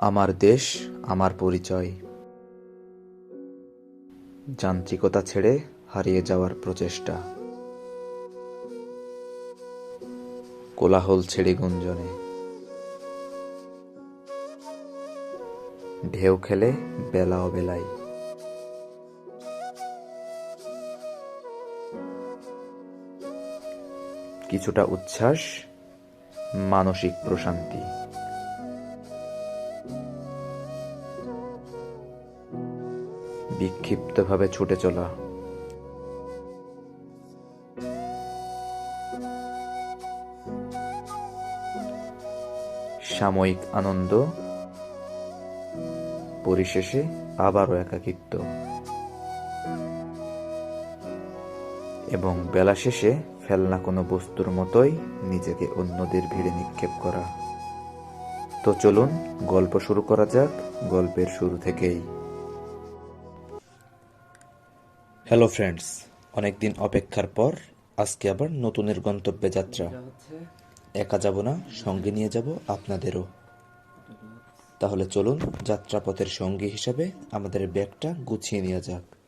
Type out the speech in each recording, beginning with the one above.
আমার দেশ, আমার পরিচয়। যান্ত্রিকতা ছেড়ে হারিয়ে যাওয়ার প্রচেষ্টা। কোলাহল ছেড়ে গুঞ্জনে। ঢেউ খেলে বেলা অবেলায়। কিছুটা উচ্ছ্বাস, মানসিক প্রশান্তি। বিক্ষিপ্তভাবে ছুটে চলা। সাময়িক আনন্দ, পরিশেষে আবারও একাকিত্ব। এবং বেলা শেষে ফেলনা কোনো বস্তুর মতোই নিজেকে অন্যদের ভিড়ে নিক্ষেপ করা। তো চলুন গল্প শুরু করা যাক গল্পের শুরু থেকেই। হ্যালো ফ্রেন্ডস অনেকদিন অপেক্ষার পর আজকে আবার নতুনের গন্তব্যে যাত্রা। একা যাব না, সঙ্গে নিয়ে যাব আপনাদেরও। তাহলে চলুন যাত্রাপথের সঙ্গী হিসাবে আমাদের ব্যাগটা গুছিয়ে নেওয়া যাক।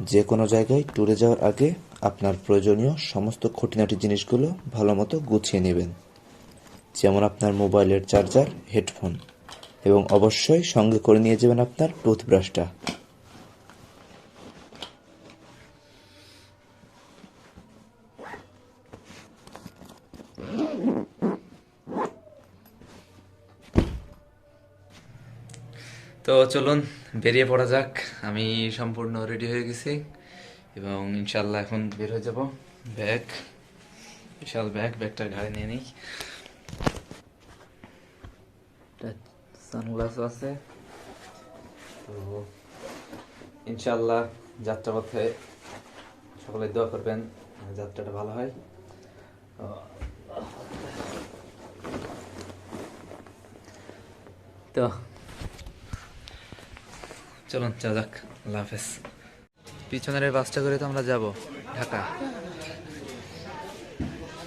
যে কোনো জায়গায় ট্যুরে যাওয়ার আগে আপনার প্রয়োজনীয় সমস্ত খুঁটিনাটি জিনিসগুলো ভালো মতো গুছিয়ে নেবেন। যেমন আপনার মোবাইলের চার্জার, হেডফোন। এবং অবশ্যই সঙ্গে করে নিয়ে যাবেন আপনার টুথব্রাশটা। তো চলুন বেরিয়ে পড়া যাক। আমি সম্পূর্ণ রেডি হয়ে গেছি এবং ইনশাল্লাহ এখন বের হয়ে যাব। ব্যাগ, বিশাল ব্যাগ, ব্যাগটা ঘাড়ে নিয়ে নিই। সানগ্লাসও আছে। তো ইনশাল্লাহ যাত্রা পথে সকলে দোয়া করবেন যাত্রাটা ভালো হয়। তো চলুন চা যাক। আল্লাহ হাফেজ। পিছনের এই বাসটা করে তো আমরা যাব, ঢাকা।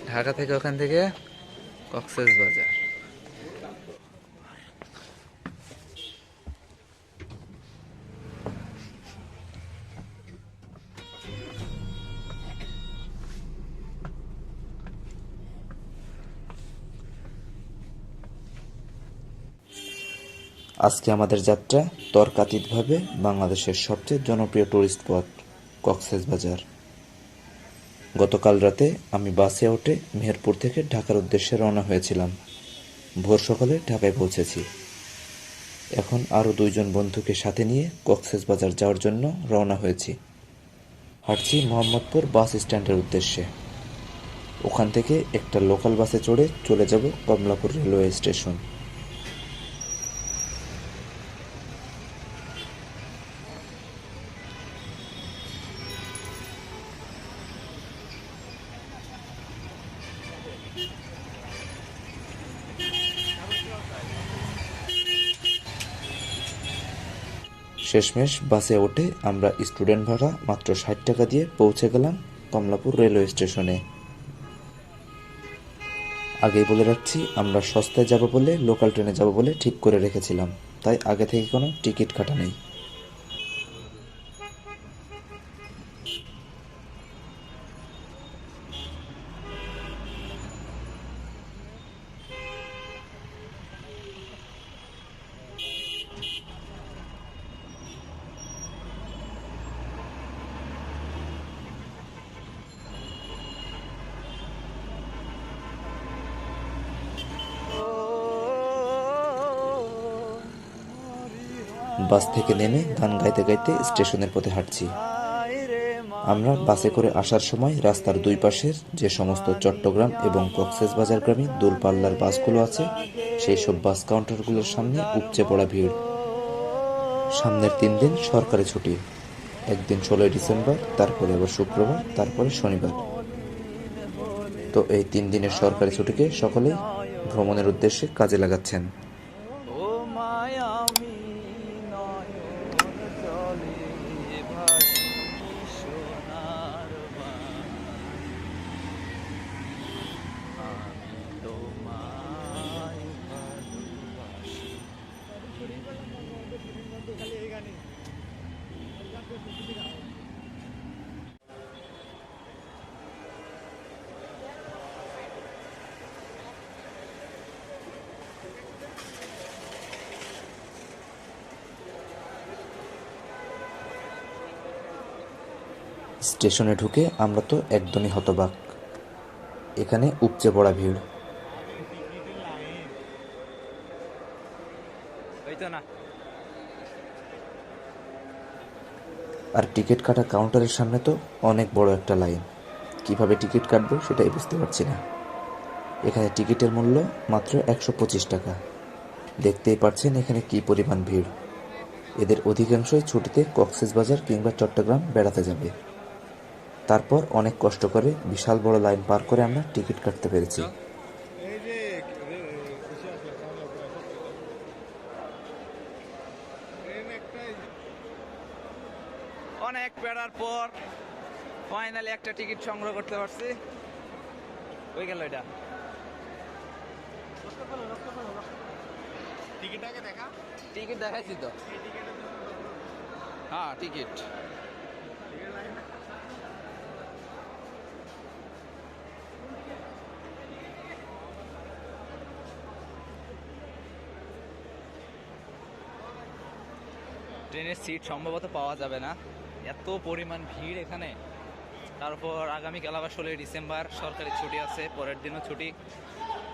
ঢাকা থেকে ওখান থেকে কক্সেস বাজার। আজকে আমাদের যাত্রা তর্কাতীতভাবে বাংলাদেশের সবচেয়ে জনপ্রিয় টুরিস্ট স্পট কক্সেস বাজার। গতকাল রাতে আমি বাসে উঠে মেহেরপুর থেকে ঢাকার উদ্দেশ্যে রওনা হয়েছিলাম। ভোর সকালে ঢাকায় পৌঁছেছি। এখন আরও দুইজন বন্ধুকে সাথে নিয়ে কক্সেস বাজার যাওয়ার জন্য রওনা হয়েছি। হাঁটছি মোহাম্মদপুর বাস স্ট্যান্ডের উদ্দেশ্যে। ওখান থেকে একটা লোকাল বাসে চড়ে চলে যাব কমলাপুর রেলওয়ে স্টেশন। শেষমেশ বাসে ওঠে আমরা স্টুডেন্ট ভাড়া মাত্র ষাট টাকা দিয়ে পৌঁছে গেলাম কমলাপুর রেলওয়ে স্টেশনে। আগেই বলে রাখছি, আমরা সস্তায় যাব বলে, লোকাল ট্রেনে যাব বলে ঠিক করে রেখেছিলাম। তাই আগে থেকে কোনো টিকিট কাটা নেই। থেকে নেমে গান গাইতে গাইতে স্টেশনের পথে হাঁটছি। আমরা বাসে করে আসার সময় রাস্তার দুই পাশের যে সমস্ত চট্টগ্রাম এবং কক্সেস বাজার গ্রামে দূরপাল্লার বাসগুলো আছে, সেই সব বাস কাউন্টারগুলোর সামনে উপচে পড়া ভিড়। সামনের তিন দিন সরকারি ছুটি। একদিন ষোলোই ডিসেম্বর, তারপরে আবার শুক্রবার, তারপরে শনিবার। তো এই তিন দিনের সরকারি ছুটিকে সকলেই ভ্রমণের উদ্দেশ্যে কাজে লাগাচ্ছেন। স্টেশনে ঢুকে আমরা তো একদমই হতবাক। এখানে উপচে পড়া ভিড়। আর টিকিট কাটা কাউন্টারের সামনে তো অনেক বড় একটা লাইন। কীভাবে টিকিট কাটবো সেটাই বুঝতে পারছি না। এখানে টিকিটের মূল্য মাত্র একশো পঁচিশ টাকা। দেখতেই পাচ্ছেন এখানে কি পরিমাণ ভিড়। এদের অধিকাংশই ছুটিতে কক্সেস বাজার কিংবা চট্টগ্রাম বেড়াতে যাবে। তারপর অনেক কষ্ট করে বিশাল বড় লাইন পার করে আমরা টিকিট কাটতে পেরেছি। অনেক পেড়ার পর ফাইনালি একটা টিকিট সংগ্রহ করতে পারছি। ওই গেল এটা। টিকিট দেখাইছি তো। হ্যাঁ টিকিট। ট্রেনের সিট সম্ভবত পাওয়া যাবে না। এত পরিমাণ ভিড় এখানে। তারপর আগামীকাল আবার ষোলোই ডিসেম্বর সরকারি ছুটি আছে, পরের দিনও ছুটি।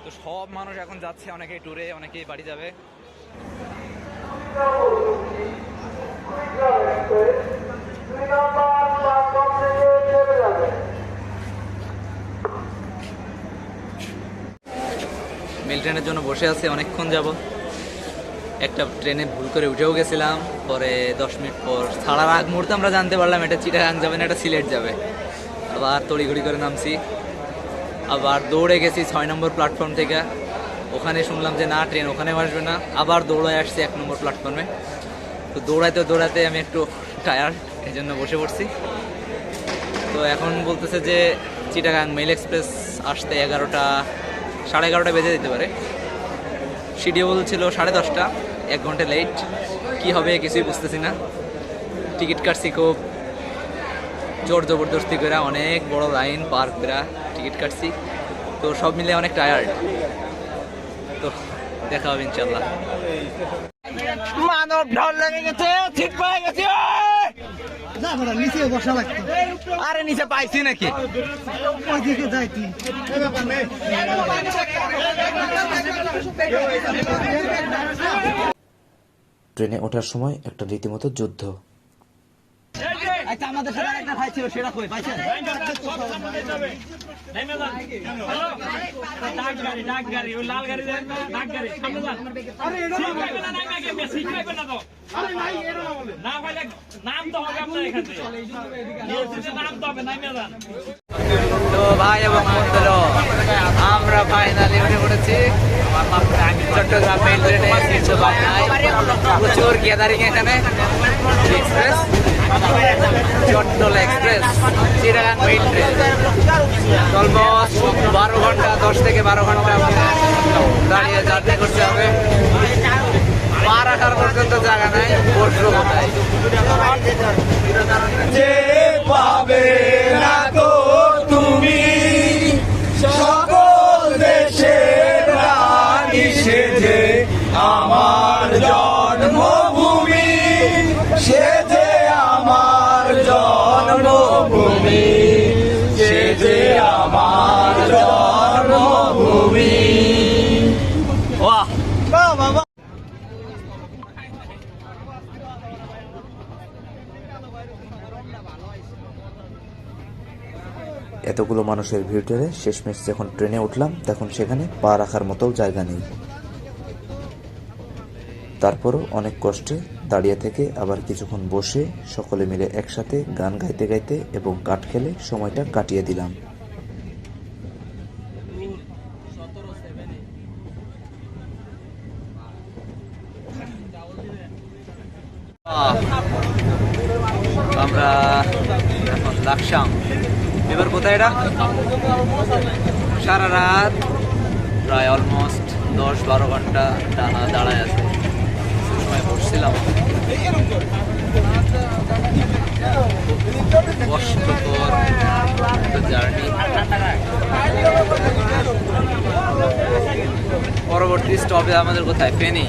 তো সব মানুষ এখন যাচ্ছে, অনেকেই ট্যুরে অনেকেই বাড়ি যাবে। মেল ট্রেনের জন্য বসে আছে, অনেকক্ষণ যাব একটা ট্রেনে ভুল করে উঠেও গেছিলাম, পরে দশ মিনিট পর ছাড়ার আগ মুহূর্তে আমরা জানতে পারলাম এটা চিটাগাং যাবে না, এটা সিলেট যাবে। আবার তড়িঘড়ি করে নামছি। আবার দৌড়ে গেছি ছয় নম্বর প্ল্যাটফর্ম থেকে। ওখানে শুনলাম যে, না, ট্রেন ওখানে আসবে না। আবার দৌড়ায় আসছি এক নম্বর প্ল্যাটফর্মে তো দৌড়াতে দৌড়াতে আমি একটু টায়ার এই জন্য বসে পড়ছি। তো এখন বলতেছে যে, চিটাগাং মেল এক্সপ্রেস আসতে এগারোটা, সাড়ে এগারোটা বেজে দিতে পারে। শিডিউল ছিল সাড়ে দশটা। এক ঘণ্টা লেট কি হবে কিছুই বুঝতেছি না। টিকিট কাটছি খুব। জোর জবরদস্তি করে অনেক বড় লাইন পার করে টিকিট কাটছি। তো সব মিলে অনেক টায়ার্ড তো দেখা হবে ইনশাল্লাহ মানব ঢল লেগে গেছে ঠিক পায়ে গেছে নিচে বসা লাগতো। আরে নিচে পাইছি নাকি? ওইদিকে ট্রেনে ওঠার সময় একটা রীতিমতো যুদ্ধ। আচ্ছা আমাদের সাথে একটা ভাই ছিল সেটা কই? পাইছেন ডাকগাড়ি ডাকগাড়ি ওই লাল গাড়ি দেন না ডাকগাড়ি সামনে যান সিট পাইবে না নাম আগে সিট পাইবে না তো না পাইলে নাম তো হবে আপনার এখান। থেকে নাম তো হবে নামে যান তো ভাই এবং আমরা ফাইনালি উঠে পড়েছি। চট্টগ্রাম মেল ট্রেনে প্রচুর গ্যাদারিং এখানে। Express Chattala express Chittagong mail train almost বারো ঘণ্টা, দশ থেকে বারো ঘণ্টা দাঁড়িয়ে জার্নি করতে হবে। পা রাখার পর্যন্ত জায়গা নাই বসবো কোথায় পাবে না তুমি আমার জন্মভূমি সে যে আমার জন্মভূমি সে যে আমার জন্মভূমি। এতগুলো মানুষের ভিড় টেনে শেষমেশ যখন ট্রেনে উঠলাম তখন সেখানে পা রাখার মতো জায়গা নেই। তারপরও অনেক কষ্টে দাঁড়িয়ে থেকে আবার কিছুক্ষণ বসে সকলে মিলে একসাথে গান গাইতে গাইতে এবং কাঠ খেলে সময়টা কাটিয়ে দিলাম। আমরা এখন লাকসাম। এবার কোথায় এটা? সারা রাত প্রায় অলমোস্ট দশ বারো ঘণ্টা টানা দাঁড়ায় আছে। সময় বসছিলাম। জার্নি পরবর্তী স্টপে আমাদের কোথায়? ফেনি।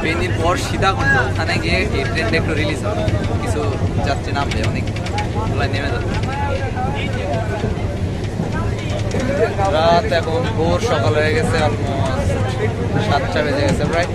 ফেনির পর সীতাকুণ্ড। ওখানে গিয়ে এই ট্রেনটা একটু রিলিজ হবে। কিছু যাত্রী নামবে, অনেক নেমে যাবে। রাত এখন ভোর সকাল হয়ে গেছে অলমোস্ট সাতটা বেজে গেছে প্রায়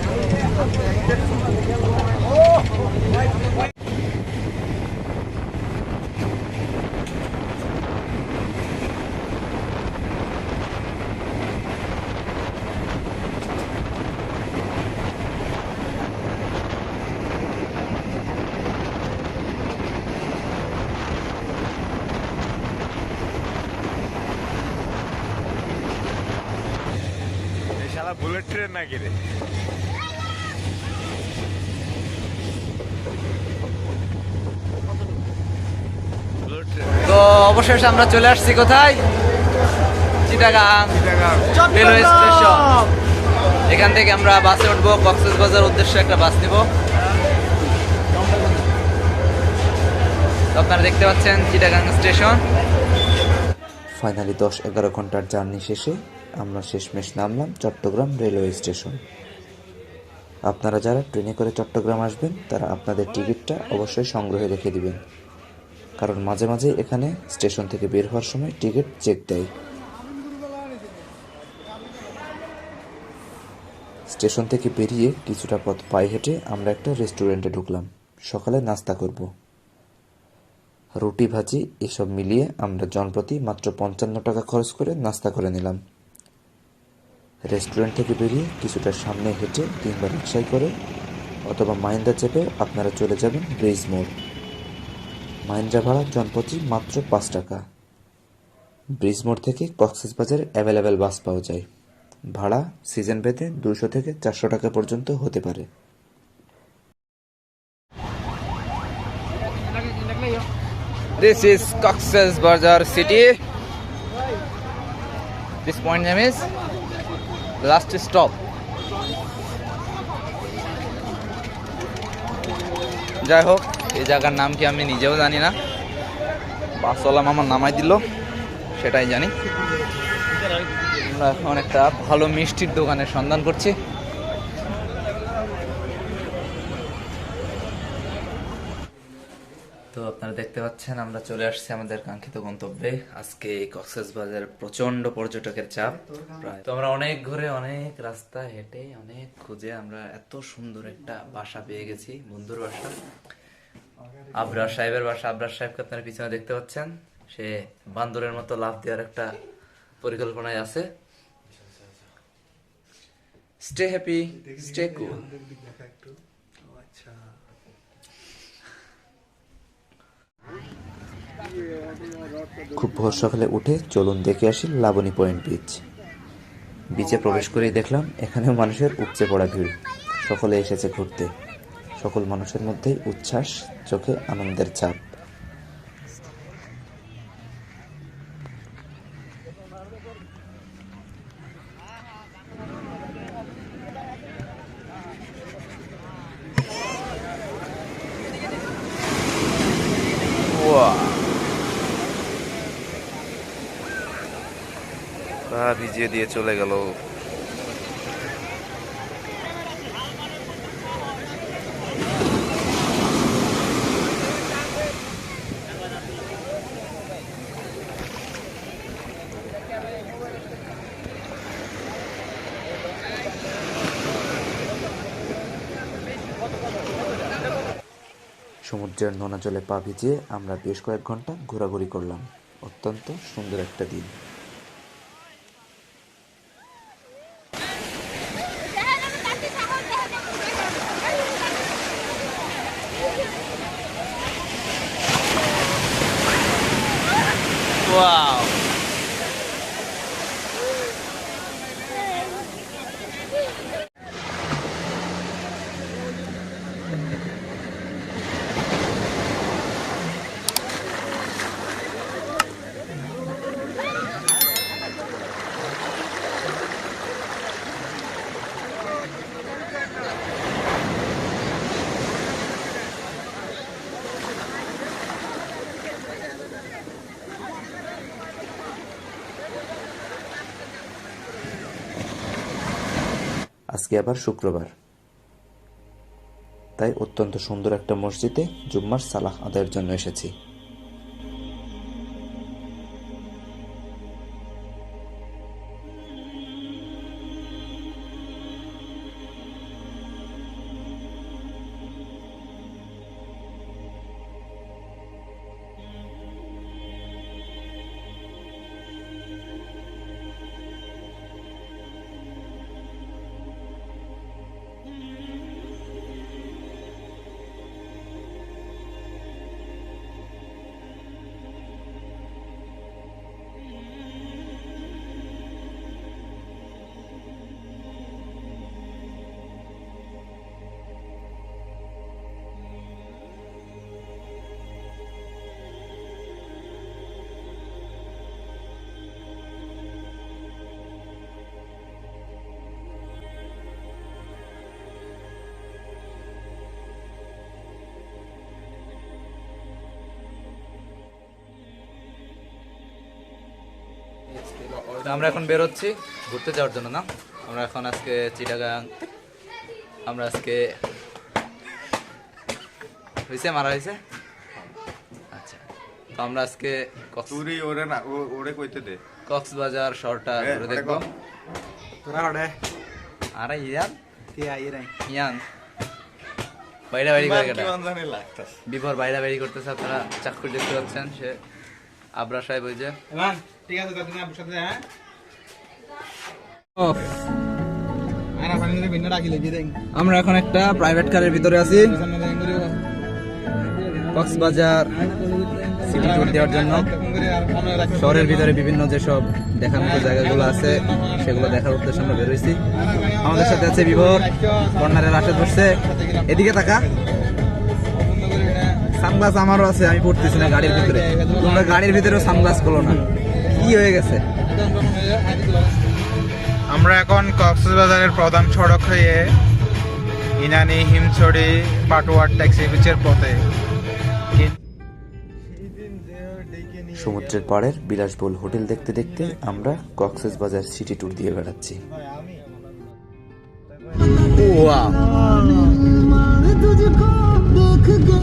বুলেট ট্রেন নাকি রে বুলেট ট্রেন তো অবশেষে আমরা চলে আসছি কোথায়? Chittagong railway station. এখান থেকে আমরা বাসে উঠবো, কক্সবাজার উদ্দেশ্যে একটা বাস নিব। আপনারা দেখতে পাচ্ছেন চিটাগাং স্টেশন। ফাইনালি দশ এগারো ঘণ্টার জার্নি শেষে আমরা শেষমেশ নামলাম চট্টগ্রাম রেলওয়ে স্টেশন। আপনারা যারা ট্রেনে করে চট্টগ্রাম আসবেন, তারা আপনাদের টিকিটটা অবশ্যই সংগ্রহে রেখে দিবেন। কারণ মাঝে মাঝে এখানে স্টেশন থেকে বের হওয়ার সময় টিকিট চেক দেয়। স্টেশন থেকে বেরিয়ে কিছুটা পথ পায়ে হেঁটে আমরা একটা রেস্টুরেন্টে ঢুকলাম। সকালে নাস্তা করব। রুটি, ভাজি এসব মিলিয়ে আমরা জনপ্রতি মাত্র পঞ্চান্ন টাকা খরচ করে নাস্তা করে নিলাম। রেস্টুরেন্ট থেকে বেরিয়ে কিছুটা সামনে হেঁটে কিংবা রিক্সায় করে অথবা মাহিন্দা চেপে আপনারা চলে যাবেন ব্রিজ মোড়। মাহিন্দ্রা ভাড়া জনপ্রতি মাত্র পাঁচ টাকা ব্রিজ মোড় থেকে কক্সেস বাজারে অ্যাভেলেবেল বাস পাওয়া যায় ভাড়া সিজন ভেদে দুশো থেকে চারশো টাকা পর্যন্ত হতে পারে This is Cox's Bazar city. This point name is last stop. যাই হোক এই জায়গার নাম কি আমি নিজেও জানি না। বাসওয়ালা মামার নামাই দিল, সেটাই জানি। আমরা এখন একটা ভালো মিষ্টির দোকানের সন্ধান করছি। তো আপনারা দেখতে পাচ্ছেন, আমরা চলে আসছি আমাদের কাঙ্ক্ষিত গন্তব্যে। আজকে কক্সেস বাজার প্রচণ্ড পর্যটকের চাপ। প্রায় তো আমরা অনেক ঘুরে, অনেক রাস্তা হেঁটে, অনেক খুঁজে আমরা এত সুন্দর একটা বাসা পেয়ে গেছি, বন্ধুর বাসা। আবরার সাহেবের বাসা, আবরার সাহেবকে আপনারা পিছনে দেখতে পাচ্ছেন। সে বান্দরের মতো লাভ দেওয়ার একটা পরিকল্পনায় আছে। স্টে হ্যাপি স্টে কুল খুব ভোর সকালে উঠে চলুন দেখে আসি লাবণী পয়েন্ট বিচ বিচে প্রবেশ করেই দেখলাম, এখানেও মানুষের উপচে পড়া ভিড়। সকলে এসেছে ঘুরতে। সকল মানুষের মধ্যেই উচ্ছ্বাস চোখে আনন্দের চাপ ভিজিয়ে দিয়ে চলে গেল। সূর্যের নোনা জলে পা ভিজিয়ে আমরা বেশ কয়েক ঘণ্টা ঘোরাঘুরি করলাম অত্যন্ত সুন্দর একটা দিন আজকে আবার শুক্রবার। তাই অত্যন্ত সুন্দর একটা মসজিদে জুম্মার সালাহ আদায়ের জন্য এসেছি। তো আমরা এখন বেরোচ্ছি ঘুরতে যাওয়ার জন্য না? আমরা এখন আজকে চিটাগাং আমরা আজকে হয়েছে মারা হয়েছে আচ্ছা তো আমরা আজকে তুই ওরে না ওরে কইতে দে। কক্সবাজার শহরটা ঘুরে ওরে দেখব কম। আরে ইয়ান? ইয়ান? বাইরে বাইরে করে লাগতাছে। বাইরে বাইরে করতেছে আপনারা চাক্ষুষ দেখতে পাচ্ছেন সে আবরা সাহেব ওই যে। ঠিক আছে সাথে হ্যাঁ? আমরা এখন একটা প্রাইভেট কারের ভিতরে আছি। কক্সবাজার সিটি ট্যুর দেওয়ার জন্য। শহরের ভিতরে বিভিন্ন যেসব দেখার মতো জায়গাগুলো আছে সেগুলো দেখার উদ্দেশ্যে আমরা বেরোইছি আমাদের সাথে আছে বিভোর কর্নারের আশে ধরছে। এদিকে তাকা। সানগ্লাস আমারও আছে আমি পড়তেছি না গাড়ির ভিতরে। তোমরা গাড়ির ভিতরেও সানগ্লাস করো না। কি হয়ে গেছে। আমরা এখন কক্সবাজারের প্রধান সড়ক হয়ে ইনানি হিমছড়ি পাটোয়ার ট্যাক্সি বিচের পথে। সমুদ্রের পাড়ের বিলাসবহুল হোটেল দেখতে দেখতে আমরা কক্সেস বাজার সিটি ট্যুর দিয়ে বেড়াচ্ছি। এইদিকে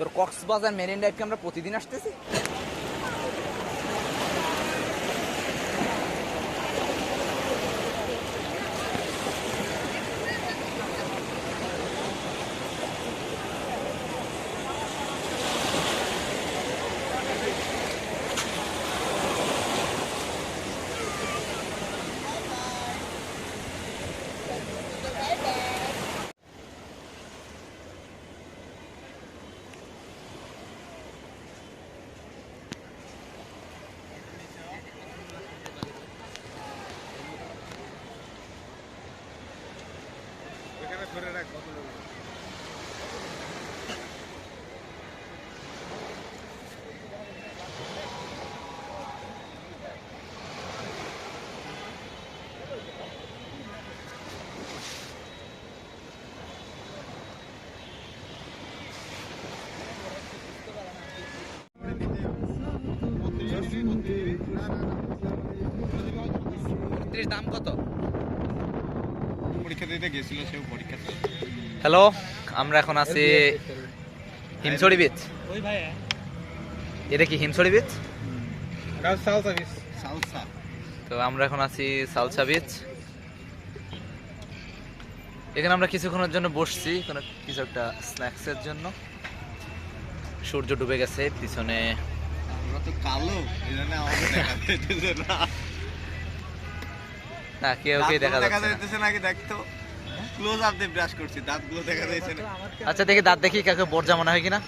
তোর কক্সবাজার মেরিন ড্রাইভকে আমরা প্রতিদিন আসতেছি? দাম কত? পরীক্ষা দিতে গেছিল সেও পরীক্ষা হ্যালো আমরা এখন আছি হিমছড়ি বিচ এটা কি হিমছড়ি বিচ। তো আমরা এখন আছি সালসা বিচ। এখানে আমরা কিছুক্ষণের জন্য বসছি কোনো কিছু একটা স্ন্যাক্সের জন্য। সূর্য ডুবে গেছে পিছনে আমরা তো কালো না কেউ দেখা যাচ্ছে নাকি দেখতো? ক্লোজ আপ দিয়ে ব্রাশ করছি দাঁতগুলো দেখা যাচ্ছে না। আচ্ছা দেখি দাঁত দেখি কাকে বর্জা মনে হয় কিনা।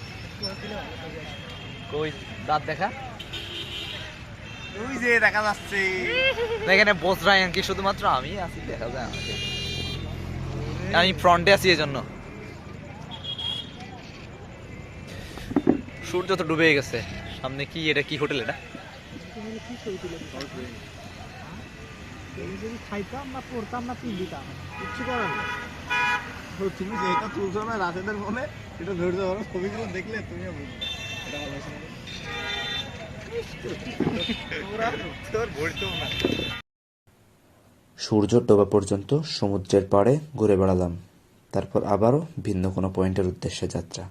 কই দাঁত দেখা? ওই যে দেখা যাচ্ছে। এখানে বোঝরাই কি শুধুমাত্র আমি আছি দেখা যায় আমাকে। আমি ফ্রন্টে আছি এই জন্য সূর্য তো ডুবে গেছে। সামনে কি এটা কি হোটেল এটা? খাইতাম না পড়তাম না পিন্দিতাম কিচ্ছু করার না তো তুমি যেটা তুলছো না রাশেদের ফোনে এটা ধৈর্য ধরো ছবিগুলো দেখলে তুমিও বুঝবে। এটা ভালো সূর্য ডোবা পর্যন্ত সমুদ্রের পাড়ে ঘুরে বেড়ালাম। তারপর আবারও ভিন্ন কোনো পয়েন্টের উদ্দেশ্যে যাত্রা।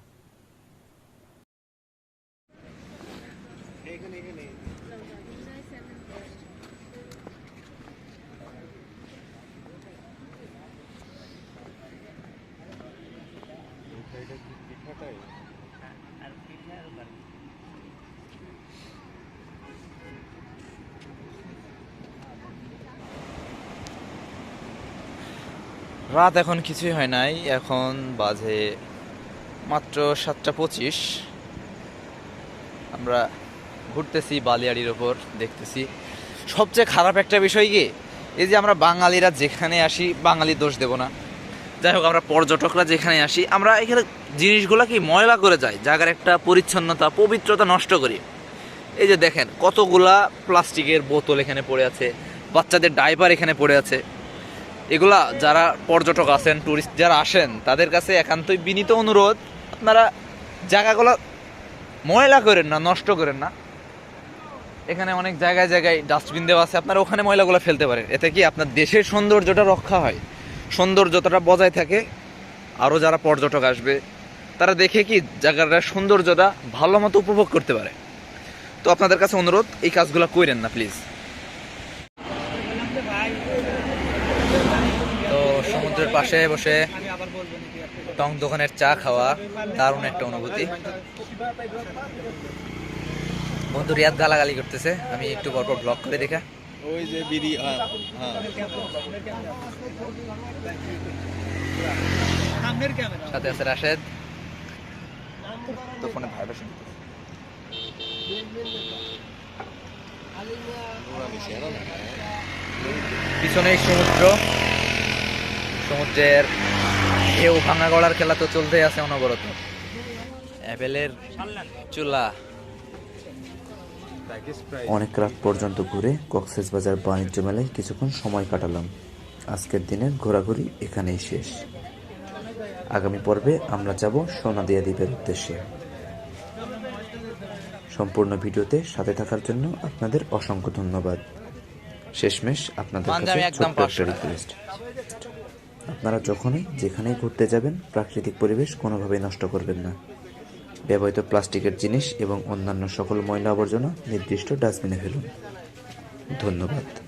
রাত এখন কিছুই হয় নাই, এখন বাজে মাত্র সাতটা পঁচিশ। আমরা ঘুরতেছি বালিয়াড়ির ওপর, দেখতেছি। সবচেয়ে খারাপ একটা বিষয় কি? এই যে আমরা বাঙালিরা যেখানে আসি, বাঙালি দোষ দেব না। যাই হোক, আমরা পর্যটকরা যেখানে আসি, আমরা এখানে জিনিসগুলো কি ময়লা করে যাই জায়গার একটা পরিচ্ছন্নতা, পবিত্রতা নষ্ট করি। এই যে দেখেন, কতগুলা প্লাস্টিকের বোতল এখানে পড়ে আছে, বাচ্চাদের ডাইপার এখানে পড়ে আছে। এগুলা যারা পর্যটক আছেন টুরিস্ট যারা আসেন, তাদের কাছে একান্তই বিনীত অনুরোধ, আপনারা জায়গাগুলো ময়লা করেন না, নষ্ট করেন না। এখানে অনেক জায়গায় জায়গায় ডাস্টবিন দেওয়া আছে, আপনারা ওখানে ময়লাগুলো ফেলতে পারেন। এতে কি আপনার দেশের সৌন্দর্যটা রক্ষা হয়, সৌন্দর্যতাটা বজায় থাকে। আরও যারা পর্যটক আসবে, তারা দেখে কি জায়গাটার সৌন্দর্যটা ভালো মতো উপভোগ করতে পারে। তো আপনাদের কাছে অনুরোধ, এই কাজগুলো করেন না প্লিজ তো সমুদ্রের পাশে বসে টং দোকানের চা খাওয়া দারুণ একটা অনুভূতি। বন্ধু রিয়াদ গালাগালি করতেছে আমি একটু পরপর ব্লক করে দেখা। ওই যে বিড়ি হ্যাঁ। সাথে আছে রাশেদ। তো ফোনে ভাইব্রেশন পিছনেই সমুদ্র। সমুদ্রের ঢেউ ভাঙা গড়ার খেলা তো চলতেই আছে অনবরত। অ্যাপেলের চুলা। অনেক রাত পর্যন্ত ঘুরে কক্সেস বাজার বাণিজ্য মেলায় কিছুক্ষণ সময় কাটালাম। আজকের দিনের ঘোরাঘুরি এখানেই শেষ। আগামী পর্বে আমরা যাব সোনাদিয়া দ্বীপের উদ্দেশ্যে। সম্পূর্ণ ভিডিওতে সাথে থাকার জন্য আপনাদের অসংখ্য ধন্যবাদ। শেষমেশ আপনাদের কাছে ছোট্ট একটা রিকোয়েস্ট আপনারা যখনই যেখানেই ঘুরতে যাবেন, প্রাকৃতিক পরিবেশ কোনোভাবেই নষ্ট করবেন না। ব্যবহৃত প্লাস্টিকের জিনিস এবং অন্যান্য সকল ময়লা আবর্জনা নির্দিষ্ট ডাস্টবিনে ফেলুন। ধন্যবাদ।